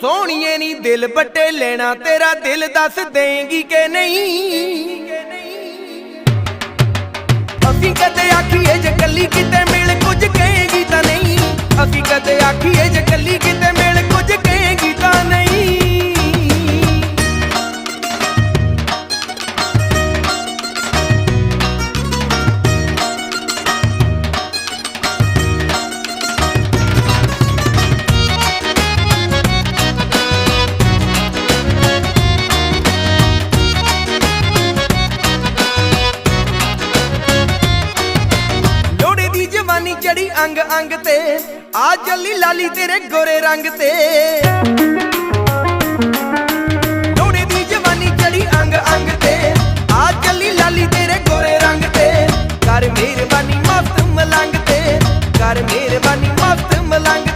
ਸੋਹਣੀਏ ਨਹੀਂ ਦਿਲ ਬੱਟੇ ਲੈਣਾ, ਤੇਰਾ ਦਿਲ ਦੱਸ ਦੇਂਗੀ ਕਿ ਨਹੀਂ? ਅਸੀਂ ਕਦੇ ਆਖੀਏ ਜੇ ਜਵਾਨੀ ਚੜੀ ਅੰਗ ਅੰਗ ਤੇ। ਆ ਜੱਲੀ ਲਾਲੀ ਤੇਰੇ ਗੋਰੇ ਰੰਗ ਤੇ। ਲੋੜੇ ਦੀ ਜਵਾਨੀ ਚੜੀ ਅੰਗ ਅੰਗ ਤੇ। ਆ ਜੱਲੀ ਲਾਲੀ ਤੇਰੇ ਗੋਰੇ ਰੰਗ ਤੇ। ਕਰ ਮਿਹਰਬਾਨੀ ਮਫਤ ਮਲੰਗ ਤੇ। ਕਰ ਮਿਹਰਬਾਨੀ ਮਫਤ ਮਲੰਗ